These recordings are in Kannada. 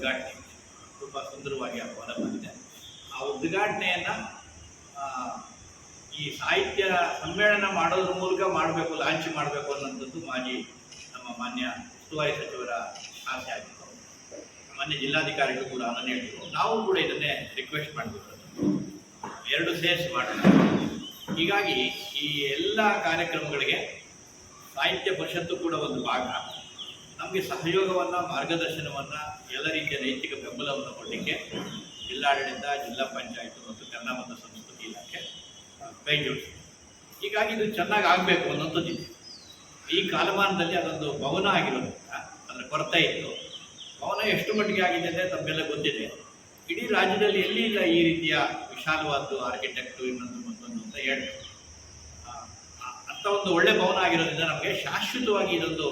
ಉದ್ಘಾಟನೆ ತುಂಬ ಸುಂದರವಾಗಿ ಆ ಬಂದಿದೆ. ಆ ಉದ್ಘಾಟನೆಯನ್ನು ಈ ಸಾಹಿತ್ಯ ಸಮ್ಮೇಳನ ಮಾಡೋದ್ರ ಮೂಲಕ ಮಾಡಬೇಕು, ಲಾಂಚ್ ಮಾಡಬೇಕು ಅನ್ನೋಂಥದ್ದು ಮಾಜಿ ನಮ್ಮ ಮಾನ್ಯ ಉಸ್ತುವಾರಿ ಸಚಿವರ ಆಸೆ ಆಗಿತ್ತು. ಮಾನ್ಯ ಜಿಲ್ಲಾಧಿಕಾರಿಗಳು ಕೂಡ ಅದನ್ನು ಹೇಳಿದ್ರು ನಾವು ಕೂಡ ಇದನ್ನೇ ರಿಕ್ವೆಸ್ಟ್ ಮಾಡಬೇಕು ಎರಡು ಸೇರಿಸಿ ಮಾಡೋಣ ಹೀಗಾಗಿ ಈ ಎಲ್ಲ ಕಾರ್ಯಕ್ರಮಗಳಿಗೆ ಸಾಹಿತ್ಯ ಪರಿಷತ್ತು ಕೂಡ ಒಂದು ಭಾಗ. ನಮಗೆ ಸಹಯೋಗವನ್ನು, ಮಾರ್ಗದರ್ಶನವನ್ನು ಎಲ್ಲ ರೀತಿಯ ನೈತಿಕ ಬೆಂಬಲವನ್ನು ಕೊಡಲಿಕ್ಕೆ ಜಿಲ್ಲಾಡಳಿತ, ಜಿಲ್ಲಾ ಪಂಚಾಯತ್ ಮತ್ತು ಕನ್ನಡ ಮತ್ತು ಸಂಸ್ಕೃತಿ ಇಲಾಖೆ ಕೈ ಹೀಗಾಗಿ ಇದು ಚೆನ್ನಾಗಿ ಆಗಬೇಕು ಅನ್ನೋಂಥದ್ದಿದೆ ಈ ಕಾಲಮಾನದಲ್ಲಿ ಅದೊಂದು ಭವನ ಆಗಿರೋದ್ರಿಂದ, ಅದರ ಕೊರತೆ ಇತ್ತು. ಭವನ ಎಷ್ಟು ಮಟ್ಟಿಗೆ ಆಗಿದೆ ಅಂದರೆ ತಮ್ಮೆಲ್ಲ ಗೊತ್ತಿದೆ. ಇಡೀ ರಾಜ್ಯದಲ್ಲಿ ಎಲ್ಲಿ ಇಲ್ಲ ಈ ರೀತಿಯ ವಿಶಾಲವಾದ್ದು ಆರ್ಕಿಟೆಕ್ಟು ಇನ್ನೊಂದು ಮತ್ತೊಂದು ಅಂತ ಹೇಳ್ಬೇಕು. ಅಂಥ ಒಂದು ಒಳ್ಳೆ ಭವನ ಆಗಿರೋದ್ರಿಂದ ನಮಗೆ ಶಾಶ್ವತವಾಗಿ ಇದೊಂದು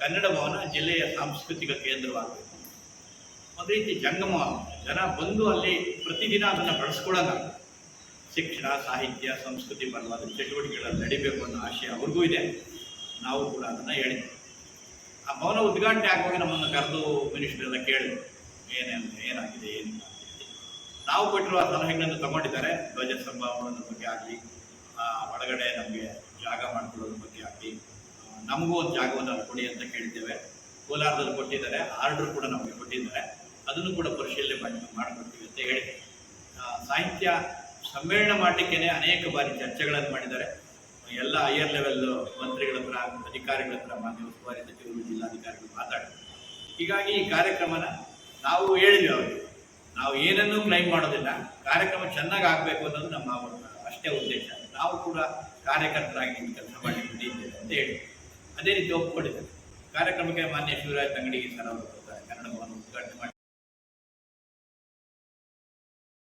ಕನ್ನಡ ಭವನ ಜಿಲ್ಲೆಯ ಸಾಂಸ್ಕೃತಿಕ ಕೇಂದ್ರವಾಗಬೇಕು. ಒಂದು ರೀತಿ ಜಂಗಮ ಜನ ಬಂದು ಅಲ್ಲಿ ಪ್ರತಿದಿನ ಅದನ್ನು ಬಳಸ್ಕೊಳ್ಳೋಣ ಶಿಕ್ಷಣ, ಸಾಹಿತ್ಯ, ಸಂಸ್ಕೃತಿ ಪರವಾದ ಚಟುವಟಿಕೆಗಳು ನಡಿಬೇಕು ಅನ್ನೋ ಆಶಯ ಅವ್ರಿಗೂ ಇದೆ. ನಾವು ಕೂಡ ಅದನ್ನು ಹೇಳಿದ್ವಿ. ಆ ಭವನ ಉದ್ಘಾಟನೆ ಆಗುವಾಗ ನಮ್ಮನ್ನು ಕರೆದು ಮಿನಿಸ್ಟರ್ ಎಲ್ಲ ಕೇಳಿದ್ರು. ಏನೇನು ಏನಾಗಿದೆ ಏನು. ನಾವು ಕೊಟ್ಟಿರುವ ಸಲಹೆಗಳನ್ನು ತಗೊಂಡಿದ್ದಾರೆ. ಧ್ವಜ ಸಂಭಾವನದ ಬಗ್ಗೆ ಆಗಲಿ ಒಳಗಡೆ ನಮಗೆ ಜಾಗ ಮಾಡಿಕೊಳ್ಳೋದ್ರ ಬಗ್ಗೆ ಆಗಲಿ. ನಮಗೂ ಒಂದು ಜಾಗವನ್ನು ಕೊಡಿ ಅಂತ ಕೇಳಿದ್ದೇವೆ. ಕೋಲಾರದಲ್ಲಿ ಕೊಟ್ಟಿದ್ದಾರೆ, ಆರ್ಡರ್ ಕೂಡ ನಮಗೆ ಕೊಟ್ಟಿದ್ದಾರೆ. ಅದನ್ನು ಕೂಡ ಪರಿಶೀಲನೆ ಮಾಡಿ ಮಾಡಿಕೊಡ್ತೀವಿ ಅಂತ ಹೇಳಿ. ಸಾಹಿತ್ಯ ಸಮ್ಮೇಳನ ಮಾಡಲಿಕ್ಕೇ ಅನೇಕ ಬಾರಿ ಚರ್ಚೆಗಳನ್ನು ಮಾಡಿದ್ದಾರೆ. ಎಲ್ಲ ಹೈಯರ್ ಲೆವೆಲ್ ಮಂತ್ರಿಗಳ ಹತ್ರ, ಅಧಿಕಾರಿಗಳ ಹತ್ರ ಮಾನ್ಯ ಉಸ್ತುವಾರಿ ಸಚಿವರು, ಜಿಲ್ಲಾಧಿಕಾರಿಗಳು ಮಾತಾಡಿದ್ರು ಹೀಗಾಗಿ ಈ ಕಾರ್ಯಕ್ರಮನ ನಾವು ಹೇಳಿದ್ವಿ ಅವರಿಗೆ. ನಾವು ಏನನ್ನೂ ಕ್ಲೈಮ್ ಮಾಡೋದಿಲ್ಲ. ಕಾರ್ಯಕ್ರಮ ಚೆನ್ನಾಗಿ ಆಗಬೇಕು ಅನ್ನೋದು ನಮ್ಮ ಅಷ್ಟೇ ಉದ್ದೇಶ. ನಾವು ಕೂಡ ಕಾರ್ಯಕರ್ತರಾಗಿ ಕೆಲಸ ಮಾಡಿ ಅಂತ ಹೇಳಿ. ಅದೇ ರೀತಿ ಒಪ್ಪಿಕೊಂಡಿದ್ದಾರೆ ಕಾರ್ಯಕ್ರಮಕ್ಕೆ ಮಾನ್ಯ ಶಿವರಾಜ್ ತಂಗಡಿಗೆ ಸರ್ ಅವರು